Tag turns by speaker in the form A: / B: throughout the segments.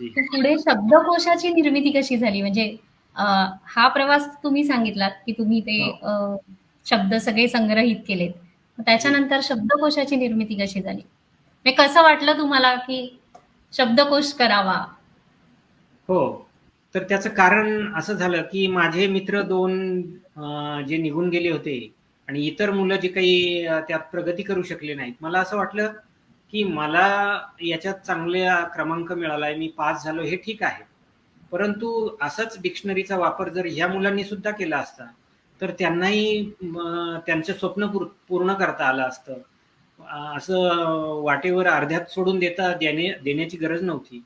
A: पुढे शब्दकोशाची निर्मिती कशी झाली? म्हणजे हा प्रवास तुम्ही सांगितलात, की तुम्ही ते
B: हो.
A: शब्द सगळे संग्रहित केलेत. त्याच्यानंतर शब्दकोशाची निर्मिती कशी झाली? म्हणजे कसं वाटलं तुम्हाला, की शब्दकोश करावा?
B: हो. तर त्याचं कारण असं झालं, की माझे मित्र 2 अ, जे निघून गेले होते आणि इतर मुलं जे काही त्यात प्रगती करू शकले नाहीत. मला असं वाटलं, की मला याच्यात चांगला क्रमांक मिळालाय, मी पास झालो हे ठीक आहे. परंतु असाच डिक्शनरीचा वापर जर ह्या मुलांनी सुद्धा केला असता, तर त्यांनाही त्यांचं स्वप्न पूर्ण करता आलं असतं. असं वाटेवर अर्ध्यात सोडून देता देणे देण्याची गरज नव्हती.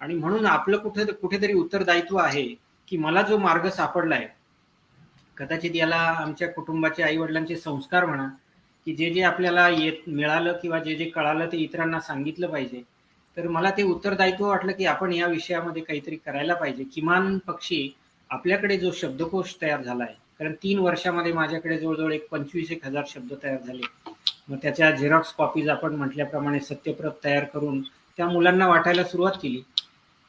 B: आणि म्हणून आपलं कुठे कुठेतरी उत्तरदायित्व आहे, की मला जो मार्ग सापडलाय, कदाचित याला आमच्या कुटुंबाच्या आई-वडिलांचे संस्कार म्हणा, की जे-जे आपल्याला येत मिळालं किंवा जे-जे कळालं ते इतरांना सांगितलं पाहिजे. तर मला ते उत्तरदायित्व वाटलं, की आपण या विषयामध्ये काहीतरी करायला पाहिजे. किमान पक्षी आपल्याकडे जो शब्दकोश तयार झाला आहे कारण तीन वर्षामध्ये माझ्याकडे जवळजवळ एक पंचवीस एक हजार शब्द तयार झाले. मग त्याच्या झेरॉक्स कॉपीज आपण म्हटल्याप्रमाणे सत्यप्रत तयार करून त्या मुलांना वाटायला सुरुवात केली.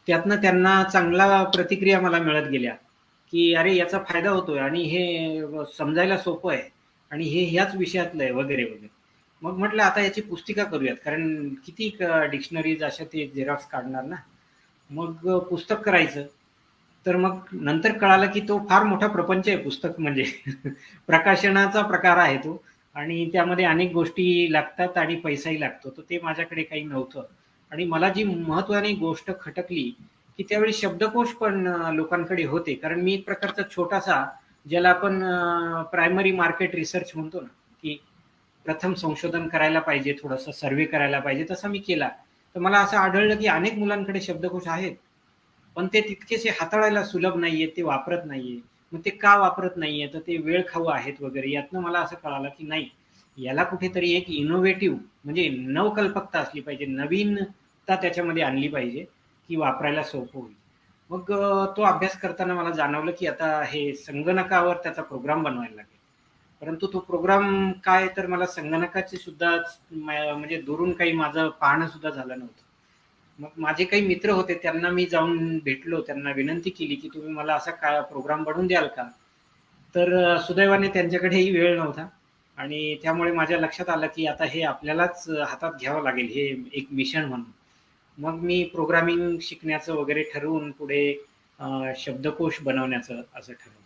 B: त्यातनं त्यांना चांगला प्रतिक्रिया मला मिळत गेल्या, की "अरे याचा फायदा होतोय आणि हे समजायला सोपं आहे आणि हे ह्याच विषयातलं आहे" वगैरे, वगैरे. मग म्हटलं आता याची पुस्तिका करूयात. कारण किती क डिक्शनरीज अशा ते झेरॉक्स काढणार ना. मग पुस्तक करायचं. तर मग नंतर कळालं, की तो फार मोठा प्रपंच आहे पुस्तक म्हणजे. प्रकाशनाचा प्रकार आहे तो आणि त्यामध्ये अनेक गोष्टी लागतात आणि पैसाही लागतो. तर ते माझ्याकडे काही नव्हतं. आणि मला जी महत्वाची गोष्ट खटकली, की त्यावेळी शब्दकोश पण लोकांकडे होते. कारण मी एक प्रकारचा छोटासा ज्याला आपण प्रायमरी मार्केट रिसर्च म्हणतो ना, की प्रथम संशोधन करायला पाहिजे, थोडंसं सर्वे करायला पाहिजे, तसा मी केला. तर मला असं आढळलं, की अनेक मुलांकडे शब्दकोश आहेत. पण ते तितकेसे हाताळायला सुलभ नाहीयेत, ते वापरत नाहीये. मग ते का वापरत नाहीये? तर ते वेळखाऊ आहेत वगैरे. यातनं मला असं कळालं, की नाही याला कुठेतरी एक इनोव्हेटिव्ह म्हणजे नवकल्पकता असली पाहिजे. नवीनता त्याच्यामध्ये आणली पाहिजे, की वापरायला सोपं होईल. मग तो अभ्यास करताना मला जाणवलं, की आता हे संगणकावर त्याचा प्रोग्राम बनवायला लागेल. परंतु तो प्रोग्राम काय तर मला संगणकाचे सुद्धा म म्हणजे दुरून काही माझं पाहणं सुद्धा झालं नव्हतं. मग माझे काही मित्र होते त्यांना मी जाऊन भेटलो. त्यांना विनंती केली, की "तुम्ही मला असा का प्रोग्राम बनवून द्याल का?" तर सुदैवाने त्यांच्याकडेही वेळ नव्हता आणि त्यामुळे माझ्या लक्षात आलं, की आता हे आपल्यालाच हातात घ्यावं लागेल हे एक मिशन म्हणून. मग मी प्रोग्रामिंग शिकण्याचं वगैरे ठरवून पुढे शब्दकोश बनवण्याचं असं ठरवलं.